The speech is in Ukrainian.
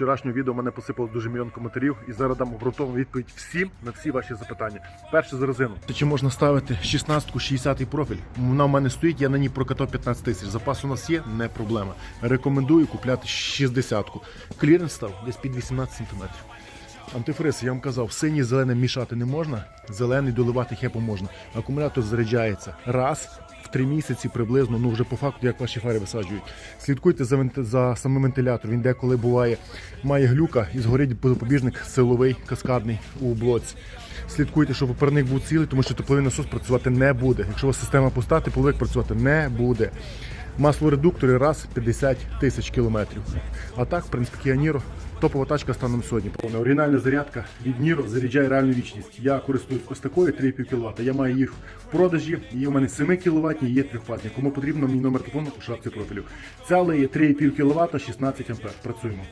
вчорашнього відео мене посипало дуже мільйон коментарів і зараз дам обґрунтовану відповідь всім на всі ваші запитання. Перше за резину. Чи можна ставити 16-ку, 60 профіль? Вона в мене стоїть, я на ній прокатав 15 тисяч. Запас у нас є, не проблема. Рекомендую купляти 60-ку. Кліренс став десь під 18 сантиметрів. Антифриз, я вам казав, синій з мішати не можна, зелений доливати хепу можна. Акумулятор заряджається раз три місяці приблизно, ну вже по факту, як ваші фари висаджують. Слідкуйте за, за самим вентилятором. Він деколи буває, має глюка і згорить запобіжник силовий, каскадний у блоці. Слідкуйте, щоб опорник був цілий, тому що тепловий насос працювати не буде. Якщо у вас система пуста, тепловик працювати не буде. Маслоредуктори раз в 50 тисяч кілометрів. А так, в принципі, Kia Niro топова тачка станом сьогодні. Оригінальна зарядка від Niro заряджає реальну вічність. Я користуюсь ось такою 3,5 кВт. Я маю їх в продажі. Є у мене 7 кВт, є 3 ватні. Кому потрібно, мій номер телефону у шапці профілю. Ця але є 3,5 кВт, 16 А. Працюємо.